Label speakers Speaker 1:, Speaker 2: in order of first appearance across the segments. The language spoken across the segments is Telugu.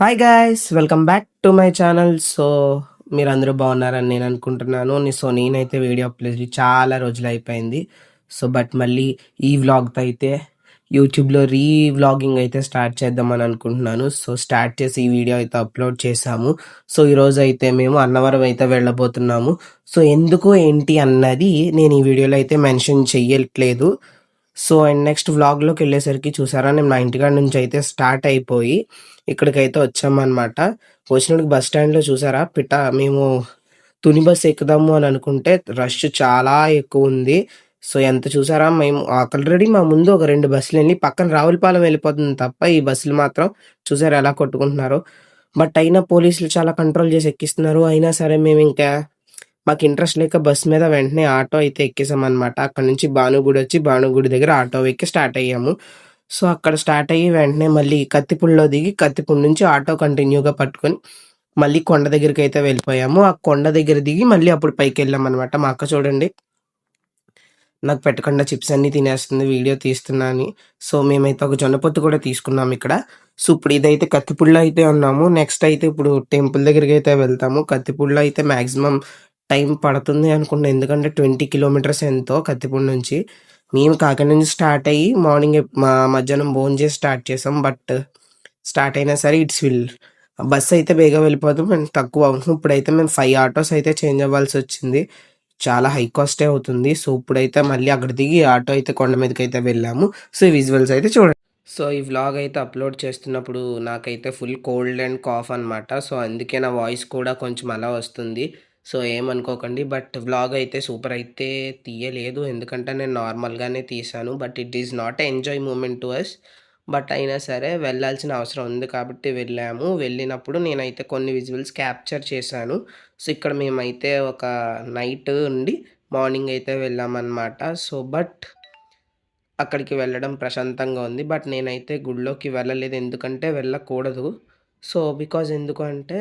Speaker 1: Hi guys welcome back to my channel so మీరు అందరూ బాగున్నారని నేను అనుకుంటున్నాను. సో నేనైతే వీడియో అప్లోడ్ చాలా రోజులు అయిపోయింది. సో బట్ మళ్ళీ ఈ వ్లాగ్తో అయితే యూట్యూబ్లో రీ వ్లాగింగ్ అయితే స్టార్ట్ చేద్దామని అనుకుంటున్నాను. సో స్టార్ట్ చేసి ఈ వీడియో అయితే అప్లోడ్ చేశాము. సో ఈరోజు అయితే మేము అన్నవరం అయితే వెళ్ళబోతున్నాము. సో ఎందుకు ఏంటి అన్నది నేను ఈ వీడియోలో అయితే మెన్షన్ చెయ్యట్లేదు. సో అండ్ నెక్స్ట్ వ్లాగ్లోకి వెళ్ళేసరికి చూసారా నేను మా ఇంటికాడ నుంచి అయితే స్టార్ట్ అయిపోయి ఇక్కడికైతే వచ్చామన్నమాట. వచ్చినప్పుడు బస్ స్టాండ్లో చూసారా పిట్ట మేము తుని బస్ ఎక్కుదాము అని అనుకుంటే రష్ చాలా ఎక్కువ ఉంది. సో ఎంత చూసారా మేము ఆల్రెడీ మా ముందు ఒక రెండు బస్సులు వెళ్ళి పక్కన రావులపాలెం వెళ్ళిపోతుంది తప్ప ఈ బస్సులు మాత్రం చూసారా ఎలా కొట్టుకుంటున్నారు. బట్ అయినా పోలీసులు చాలా కంట్రోల్ చేసి ఎక్కిస్తున్నారు. అయినా సరే మేము ఇంకా మాకు ఇంట్రెస్ట్ లేక బస్ మీద వెంటనే ఆటో అయితే ఎక్కేసామన్నమాట. అక్కడ నుంచి భానుగుడి వచ్చి భానుగుడి దగ్గర ఆటో ఎక్కి స్టార్ట్ అయ్యాము. సో అక్కడ స్టార్ట్ అయ్యి వెంటనే మళ్ళీ కత్తిపూడిలో దిగి కత్తిపూడి నుంచి ఆటో కంటిన్యూగా పట్టుకొని మళ్ళీ కొండ దగ్గరికి అయితే వెళ్ళిపోయాము. ఆ కొండ దగ్గర దిగి మళ్ళీ అప్పుడు పైకి వెళ్ళాం అనమాట మా అక్క చూడండి నాకు పెట్టకుండా చిప్స్ అన్ని తినేస్తుంది వీడియో తీస్తున్నా అని. సో మేమైతే ఒక జొన్న పొత్తు కూడా తీసుకున్నాం ఇక్కడ. సో ఇప్పుడు ఇదైతే కత్తిపూడిలో అయితే ఉన్నాము. నెక్స్ట్ అయితే ఇప్పుడు టెంపుల్ దగ్గరికి అయితే వెళ్తాము. కత్తిపూడిలో అయితే మాక్సిమం టైం పడుతుంది అనుకుంటా ఎందుకంటే ట్వంటీ కిలోమీటర్స్ ఎంతో కత్తిపూడి నుంచి. మేము కాకినాడ నుంచి స్టార్ట్ అయ్యి మార్నింగ్ మా మధ్యాహ్నం భోజనం చేసి స్టార్ట్ చేసాం. బట్ స్టార్ట్ అయినా సరే ఇట్స్ విల్. బస్ అయితే బేగా వెళ్ళిపోతాం. అండ్ తక్కువ అవుతుంది. ఇప్పుడైతే మేము ఫైవ్ ఆటోస్ అయితే చేంజ్ అవ్వాల్సి వచ్చింది. చాలా హై కాస్టే అవుతుంది. సో ఇప్పుడైతే మళ్ళీ అక్కడ దిగి ఆటో అయితే కొండ మీదకి అయితే వెళ్ళాము. సో ఈ విజువల్స్ అయితే చూడండి సో ఈ వ్లాగ్ అయితే అప్లోడ్ చేస్తున్నప్పుడు నాకైతే ఫుల్ కోల్డ్ అండ్ కాఫ్ అనమాట సో అందుకే నా వాయిస్ కూడా కొంచెం అలా వస్తుంది. సో ఏమనుకోకండి. బట్ వ్లాగ్ అయితే సూపర్ అయితే తీయలేదు. ఎందుకంటే నేను నార్మల్గానే తీసాను but it is not enjoy moment to us. But అయినా సరే వెళ్ళాల్సిన అవసరం ఉంది కాబట్టి వెళ్ళాము. వెళ్ళినప్పుడు నేనైతే కొన్ని విజువల్స్ క్యాప్చర్ చేశాను. సో ఇక్కడ మేమైతే ఒక నైట్ ఉండి మార్నింగ్ అయితే వెళ్ళామన్నమాట. సో బట్ అక్కడికి వెళ్ళడం ప్రశాంతంగా ఉంది. బట్ నేనైతే గుడిలోకి వెళ్ళలేదు. ఎందుకంటే వెళ్ళకూడదు. సో బికాజ్ ఎందుకు అంటే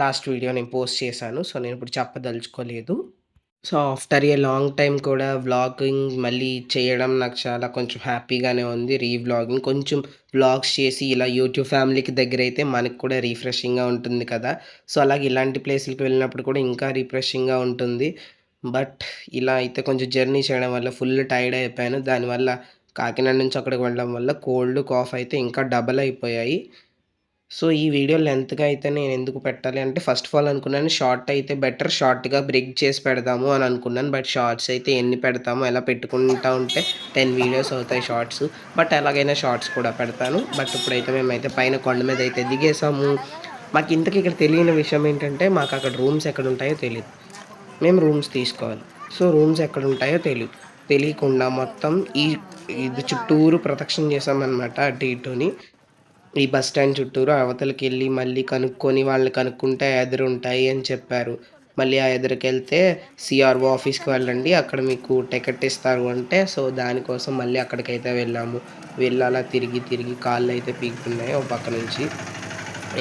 Speaker 1: లాస్ట్ వీడియో నేను పోస్ట్ చేశాను. సో నేను ఇప్పుడు చెప్పదలుచుకోలేదు. So after a long time కూడా వ్లాగింగ్ మళ్ళీ చేయడం నాకు చాలా కొంచెం హ్యాపీగానే ఉంది. రీ వ్లాగింగ్ కొంచెం వ్లాగ్స్ చేసి ఇలా యూట్యూబ్ ఫ్యామిలీకి దగ్గర అయితే మనకు కూడా రీఫ్రెషింగ్గా ఉంటుంది కదా. సో అలాగే ఇలాంటి ప్లేసులకు వెళ్ళినప్పుడు కూడా ఇంకా రీఫ్రెషింగ్గా ఉంటుంది. బట్ ఇలా అయితే కొంచెం జర్నీ చేయడం వల్ల ఫుల్ టైర్డ్ అయిపోయాను. దానివల్ల కాకినాడ నుంచి అక్కడికి వెళ్ళడం వల్ల కోల్డ్ కాఫ్ అయితే ఇంకా డబల్ అయిపోయాయి. సో ఈ వీడియో లెంత్గా అయితే నేను ఎందుకు పెట్టాలి అంటే ఫస్ట్ ఆఫ్ ఆల్ అనుకున్నాను షార్ట్ అయితే బెటర్ షార్ట్గా బ్రేక్ చేసి పెడదాము అని అనుకున్నాను. బట్ షార్ట్స్ అయితే ఎన్ని పెడతామో ఎలా పెట్టుకుంటా ఉంటే టెన్ వీడియోస్ అవుతాయి షార్ట్స్. బట్ ఎలాగైనా షార్ట్స్ కూడా పెడతాను. బట్ ఇప్పుడైతే మేమైతే పైన కొండ మీద అయితే దిగేసాము. మాకు ఇంతకు ఇక్కడ తెలియని విషయం ఏంటంటే మాకు అక్కడ రూమ్స్ ఎక్కడ ఉంటాయో తెలియదు మేము రూమ్స్ తీసుకోవాలి. సో రూమ్స్ ఎక్కడ ఉంటాయో తెలియదు తెలియకుండా మొత్తం ఈ ఇది చుట్టూరు ప్రదక్షిణ చేసామన్నమాట అటు ఇటుని. ఈ బస్ స్టాండ్ చుట్టూరు అవతలకి వెళ్ళి మళ్ళీ కనుక్కొని వాళ్ళని కనుక్కుంటే ఎదురు ఉంటాయి అని చెప్పారు. మళ్ళీ ఆ ఎదురుకి వెళ్తే సిఆర్ఓ ఆఫీస్కి వెళ్ళండి అక్కడ మీకు టికెట్ ఇస్తారు అంటే సో దానికోసం మళ్ళీ అక్కడికైతే వెళ్ళాము. వెళ్ళి అలా తిరిగి తిరిగి కాళ్ళు అయితే పీకుతున్నాయి ఒక పక్క నుంచి.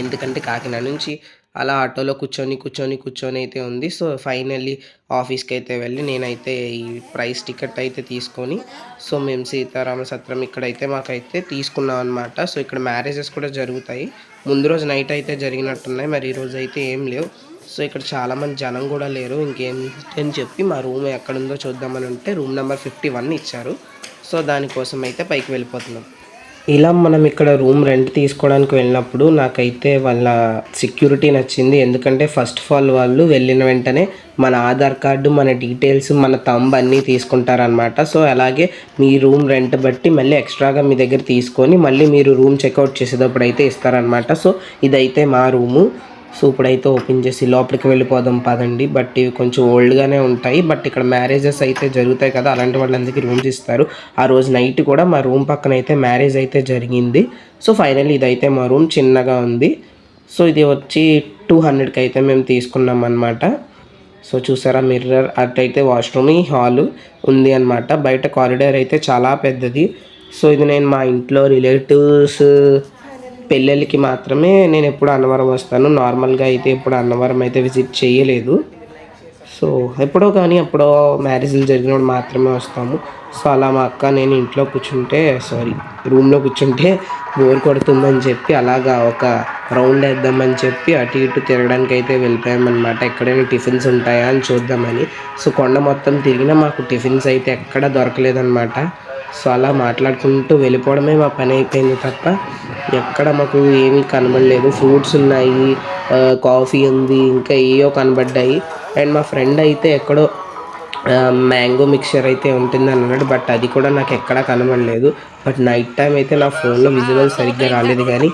Speaker 1: ఎందుకంటే కాకినాడ నుంచి అలా ఆటోలో కూర్చొని కూర్చొని కూర్చొని అయితే ఉంది. సో ఫైనల్లీ ఆఫీస్కి అయితే వెళ్ళి నేనైతే ఈ ప్రైస్ టికెట్ అయితే తీసుకొని సో మేము సీతారామ సత్రం ఇక్కడైతే మాకైతే తీసుకున్నాం అనమాట సో ఇక్కడ మ్యారేజెస్ కూడా జరుగుతాయి. ముందు రోజు నైట్ అయితే జరిగినట్టున్నాయి. మరి ఈరోజు అయితే ఏం లేవు. సో ఇక్కడ చాలామంది జనం కూడా లేరు. ఇంకేం అని చెప్పి మా రూమ్ ఎక్కడుందో చూద్దామని ఉంటే రూమ్ నెంబర్ ఫిఫ్టీ వన్ ఇచ్చారు. సో దానికోసం అయితే పైకి వెళ్ళిపోతున్నాం. ఇలా మనం ఇక్కడ రూమ్ రెంట్ తీసుకోవడానికి వెళ్ళినప్పుడు నాకైతే వాళ్ళ సెక్యూరిటీ నచ్చింది. ఎందుకంటే ఫస్ట్ ఆఫ్ ఆల్ వాళ్ళు వెళ్ళిన వెంటనే మన ఆధార్ కార్డు మన డీటెయిల్స్ మన తంబ్ అన్నీ తీసుకుంటారనమాట సో అలాగే మీ రూమ్ రెంట్ బట్టి మళ్ళీ ఎక్స్ట్రాగా మీ దగ్గర తీసుకొని మళ్ళీ మీరు రూమ్ చెక్అవుట్ చేసేటప్పుడు అయితే ఇస్తారనమాట సో ఇదైతే మా రూము. సో ఇప్పుడైతే ఓపెన్ చేసి లోపలికి వెళ్ళిపోదాం పదండి. బట్ ఇవి కొంచెం ఓల్డ్గానే ఉంటాయి. బట్ ఇక్కడ మ్యారేజెస్ అయితే జరుగుతాయి కదా అలాంటి వాళ్ళందరికీ రూమ్స్ ఇస్తారు. ఆ రోజు నైట్ కూడా మా రూమ్ పక్కన అయితే మ్యారేజ్ అయితే జరిగింది. సో ఫైనల్ ఇదైతే మా రూమ్ చిన్నగా ఉంది. సో ఇది వచ్చి టూ హండ్రెడ్కి అయితే మేము తీసుకున్నాం అనమాట సో చూసారా మిర్రర్ అటైతే వాష్రూమ్ ఈ హాలు ఉంది అనమాట బయట కారిడార్ అయితే చాలా పెద్దది. సో ఇది నేను మా ఇంట్లో రిలేటివ్స్ పెళ్ళిళ్ళకి మాత్రమే నేను ఎప్పుడు అన్నవరం వస్తాను. నార్మల్గా అయితే ఎప్పుడు అన్నవరం అయితే విజిట్ చేయలేదు. సో ఎప్పుడో కానీ ఎప్పుడో మ్యారేజ్లు జరిగినప్పుడు మాత్రమే వస్తాము. సో అలా మా అక్క నేను ఇంట్లో కూర్చుంటే సారీ రూమ్లో కూర్చుంటే బోర్ కొడుతుందని చెప్పి అలాగా ఒక రౌండ్ వేద్దామని చెప్పి అటు ఇటు తిరగడానికి అయితే వెళ్ళిపోయామన్నమాట. ఎక్కడైనా టిఫిన్స్ ఉంటాయా అని చూద్దామని. సో కొండ మొత్తం తిరిగినా మాకు టిఫిన్స్ అయితే ఎక్కడ దొరకలేదన్నమాట. సో అలా మాట్లాడుకుంటూ వెళ్ళిపోవడమే మా పని అయిపోయింది తప్ప ఎక్కడ మాకు ఏమీ కనబడలేదు. ఫ్రూట్స్ ఉన్నాయి కాఫీ ఉంది ఇంకా ఏయో కనబడ్డాయి. అండ్ మా ఫ్రెండ్ అయితే ఎక్కడో మ్యాంగో మిక్చర్ అయితే ఉంటుంది అన్నాడు బట్ అది కూడా నాకు ఎక్కడా కనబడలేదు. బట్ నైట్ టైం అయితే నా ఫోన్లో విజువల్ సరిగ్గా రాలేదు కానీ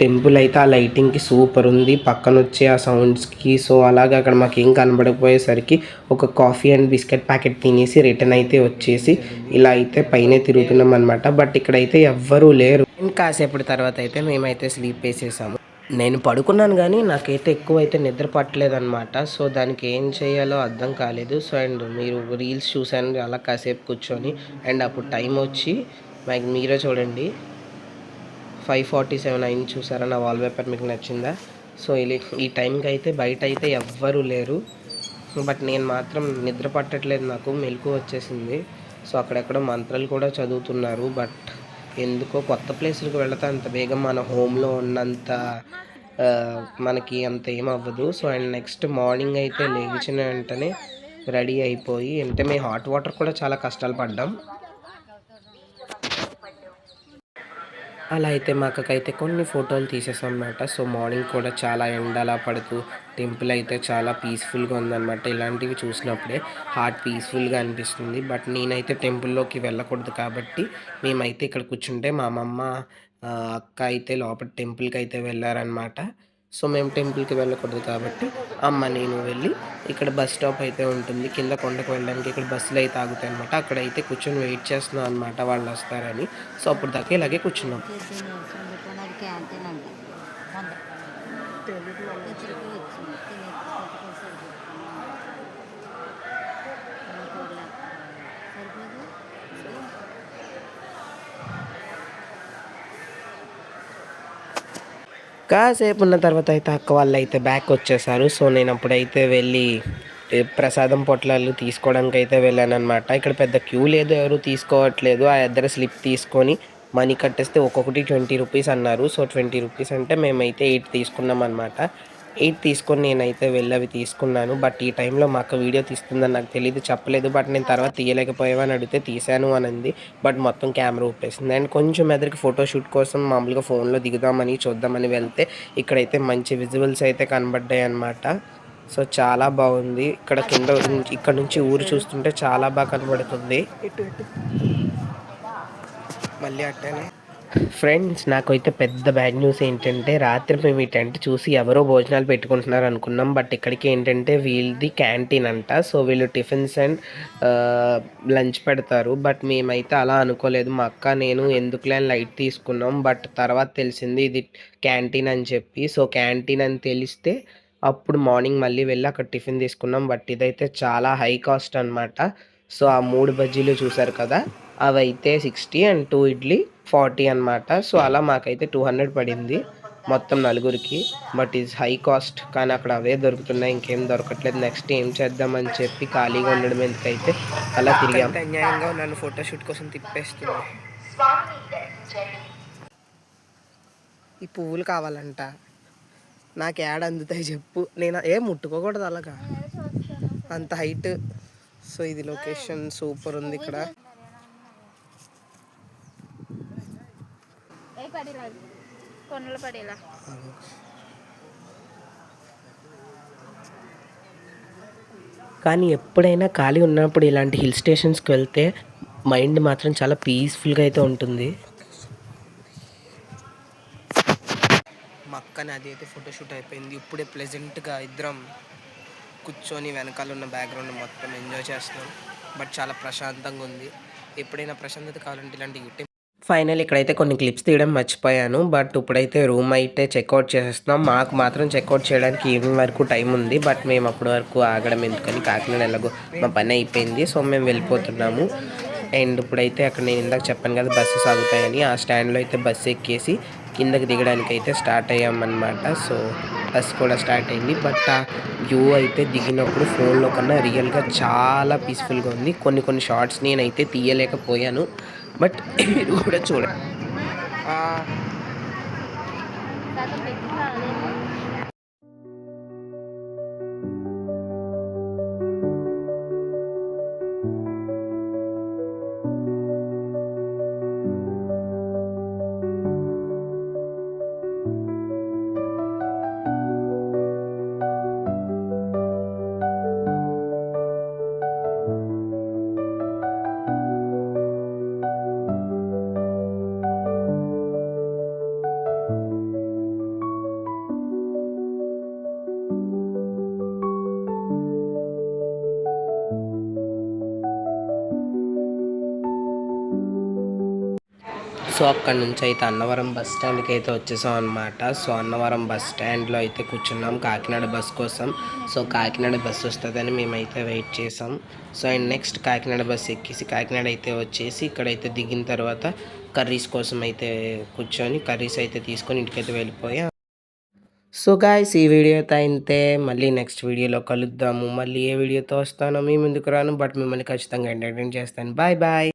Speaker 1: టెంపుల్ అయితే ఆ లైటింగ్కి సూపర్ ఉంది. పక్కన వచ్చే ఆ సౌండ్స్కి. సో అలాగే అక్కడ మాకు ఏం కనబడకపోయేసరికి ఒక కాఫీ అండ్ బిస్కెట్ ప్యాకెట్ తినేసి రిటర్న్ అయితే వచ్చేసి ఇలా అయితే పైనే తిరుగుతున్నాం అనమాట బట్ ఇక్కడైతే ఎవ్వరూ లేరు. కాసేపటి తర్వాత అయితే మేమైతే స్లీప్ వేసేసాము. నేను పడుకున్నాను కానీ నాకైతే ఎక్కువ అయితే నిద్ర పట్టలేదన్నమాట. సో దానికి ఏం చేయాలో అర్థం కాలేదు. సో అండ్ మీరు రీల్స్ చూశాను. అలా కాసేపు కూర్చొని అండ్ అప్పుడు టైం వచ్చి మాకు మీరే చూడండి. ఫైవ్ ఫార్టీ సెవెన్ అయింది చూసారా నా వాల్ పేపర్ మీకు నచ్చిందా? సో ఇలా ఈ టైంకి అయితే బయట అయితే ఎవ్వరూ లేరు. బట్ నేను మాత్రం నిద్ర పట్టట్లేదు నాకు మెలకు వచ్చేసింది. సో అక్కడెక్కడ మంత్రాలు కూడా చదువుతున్నారు బట్ ఎందుకో కొత్త ప్లేసులకు వెళితే అంత వేగం మన హోమ్లో ఉన్నంత మనకి అంత ఏం అవ్వదు. సో అండ్ నెక్స్ట్ మార్నింగ్ అయితే లేచిన వెంటనే రెడీ అయిపోయి అంటే మేము హాట్ వాటర్ కూడా చాలా కష్టాలు పడ్డాం. అలా అయితే మా అక్కకైతే కొన్ని ఫోటోలు తీసేసాం అనమాట సో మార్నింగ్ కూడా చాలా ఎండలా పడుతూ టెంపుల్ అయితే చాలా పీస్ఫుల్గా ఉందన్నమాట. ఇలాంటివి చూసినప్పుడే హార్ట్ పీస్ఫుల్గా అనిపిస్తుంది. బట్ నేనైతే టెంపుల్లోకి వెళ్ళకూడదు కాబట్టి మేమైతే ఇక్కడ కూర్చుంటే మా అమ్మమ్మ అక్క అయితే లోపల టెంపుల్కి అయితే వెళ్ళారనమాట సో మేము టెంపుల్కి వెళ్ళకూడదు కాబట్టి అమ్మ నేను వెళ్ళి ఇక్కడ బస్ స్టాప్ అయితే ఉంటుంది. కింద కొండకు వెళ్ళడానికి ఇక్కడ బస్సులు అయితే ఆగుతాయి అనమాట అక్కడ అయితే కూర్చొని వెయిట్ చేస్తున్నాం అనమాట వాళ్ళు వస్తారని. సో అప్పుడు దాకా ఇలాగే కూర్చున్నాం
Speaker 2: క్యాంటీన్ అంట వంద ఇక్కడికి వచ్చింది తినేసి కొట్టుకొని సరిపోదు
Speaker 1: కాసేపు ఉన్న తర్వాత అయితే అక్క వాళ్ళు అయితే బ్యాక్ వచ్చేసారు. సో నేను అప్పుడైతే వెళ్ళి ప్రసాదం పొట్లాలు తీసుకోవడానికి అయితే వెళ్ళాను అనమాట ఇక్కడ పెద్ద క్యూ లేదు ఎవరు తీసుకోవట్లేదు. ఆ ఇద్దరు స్లిప్ తీసుకొని మనీ కట్టేస్తే ఒక్కొక్కటి ట్వంటీ రూపీస్ అన్నారు. సో ట్వంటీ రూపీస్ అంటే మేమైతే ఎయిట్ తీసుకున్నాం అనమాట ఎయిట్ తీసుకొని నేనైతే వెళ్ళి అవి తీసుకున్నాను. బట్ ఈ టైంలో మా అక్క వీడియో తీస్తుందని నాకు తెలియదు చెప్పలేదు. బట్ నేను తర్వాత తీయలేకపోయావని అడిగితే తీశాను అనింది బట్ మొత్తం కెమెరా ఊపేసింది. అండ్ కొంచెం ఎదురుకి ఫోటోషూట్ కోసం మామూలుగా ఫోన్లో దిగుదామని చూద్దామని వెళ్తే ఇక్కడైతే మంచి విజువల్స్ అయితే కనబడ్డాయి అనమాట సో చాలా బాగుంది. ఇక్కడ కింద ఇక్కడ నుంచి ఊరు చూస్తుంటే చాలా బాగా కనబడుతుంది. మళ్ళీ అట్టనే ఫ్రెండ్స్ నాకైతే పెద్ద బ్యాడ్ న్యూస్ ఏంటంటే రాత్రి మేము ఈ టెంట్ చూసి ఎవరో భోజనాలు పెట్టుకుంటున్నారు అనుకున్నాం. బట్ ఇక్కడికి ఏంటంటే వీళ్ళది క్యాంటీన్ అంట. సో వీళ్ళు టిఫిన్స్ అండ్ లంచ్ పెడతారు. బట్ మేమైతే అలా అనుకోలేదు. మా అక్క నేను ఎందుకులే లైట్ తీసుకున్నాం. బట్ తర్వాత తెలిసింది ఇది క్యాంటీన్ అని చెప్పి. సో క్యాంటీన్ అని తెలిస్తే అప్పుడు మార్నింగ్ మళ్ళీ వెళ్ళి అక్కడ టిఫిన్ తీసుకున్నాం. బట్ ఇదైతే చాలా హై కాస్ట్ అన్నమాట. సో ఆ మూడు బజ్జీలు చూసారు కదా? అవి అయితే sixty and two idli. Forty అన్నమాట. సో అలా మాకైతే టూ హండ్రెడ్ పడింది మొత్తం నలుగురికి. But is high cost. కానీ అక్కడ అవే దొరుకుతున్నాయి. ఇంకేం దొరకట్లేదు. నెక్స్ట్ ఏం చేద్దామని చెప్పి ఖాళీగా ఉండడం ఎందుకైతే అలా తిరిగాం. అన్యాయంగా నన్ను ఫోటోషూట్ కోసం తిప్పేస్తుంది. ఈ పువ్వులు కావాలంట. నాకు యాడ్ అందుతాయి చెప్పు. నేను ఏం ముట్టుకోకూడదు అలాగా? అంత హైట్. సో ఇది లొకేషన్ సూపర్ ఉంది ఇక్కడ
Speaker 2: ఏ పడేరాదు కొండలు పడేలా?
Speaker 1: కానీ ఎప్పుడైనా ఖాళీ ఉన్నప్పుడు ఇలాంటి హిల్ స్టేషన్స్కి వెళ్తే మైండ్ మాత్రం చాలా పీస్ఫుల్గా అయితే ఉంటుంది. మా అక్కని అది అయితే ఫోటోషూట్ అయిపోయింది. ఇప్పుడే ప్లెజెంట్గా ఇద్దరం కూర్చొని వెనకాల ఉన్న బ్యాక్గ్రౌండ్ మొత్తం ఎంజాయ్ చేస్తున్నాం. బట్ చాలా ప్రశాంతంగా ఉంది. ఎప్పుడైనా ప్రశాంతత కావాలంటే ఇలాంటి ఫైనల్ ఇక్కడైతే కొన్ని క్లిప్స్ తీయడం మర్చిపోయాను బట్ ఇప్పుడైతే రూమ్ అయితే చెక్అవుట్ చేసేస్తున్నాం. మాకు మాత్రం చెక్అవుట్ చేయడానికి ఈవినింగ్ వరకు టైం ఉంది బట్ మేము అప్పటి వరకు ఆగడం ఎందుకని కాకినాడ ఎలాగో మా పని అయిపోయింది. సో మేము వెళ్ళిపోతున్నాము. అండ్ ఇప్పుడైతే అక్కడ నేను ఇందాక చెప్పాను కదా బస్సెస్ ఆగుతాయని ఆ స్టాండ్లో అయితే బస్సు ఎక్కేసి కిందకి దిగడానికి అయితే స్టార్ట్ అయ్యామన్నమాట. సో బస్ కూడా స్టార్ట్ అయింది బట్ ఆ వ్యూ అయితే దిగినప్పుడు ఫోన్లో కన్నా రియల్గా చాలా పీస్ఫుల్గా ఉంది. కొన్ని కొన్ని షార్ట్స్ నేనైతే తీయలేకపోయాను. బట్ మీరు కూడా చూడండి సో అక్కడ నుంచి అయితే అన్నవరం బస్ స్టాండ్కి అయితే వచ్చేసాం అనమాట సో అన్నవరం బస్ స్టాండ్లో అయితే కూర్చున్నాం. కాకినాడ బస్ కోసం. సో కాకినాడ బస్ వస్తుందని మేమైతే వెయిట్ చేసాం. So and next Kakinada bus ఎక్కేసి కాకినాడ అయితే వచ్చేసి ఇక్కడైతే దిగిన తర్వాత కర్రీస్ కోసం అయితే కూర్చొని కర్రీస్ అయితే తీసుకొని ఇంటికైతే వెళ్ళిపోయాం. సో గాయస్ ఈ వీడియో అయితే అయితే మళ్ళీ నెక్స్ట్ వీడియోలో కలుద్దాము. మళ్ళీ ఏ వీడియోతో వస్తానో మీ ముందుకు రాను బట్ మిమ్మల్ని ఖచ్చితంగా ఎంటర్టైన్ చేస్తాను. Bye bye.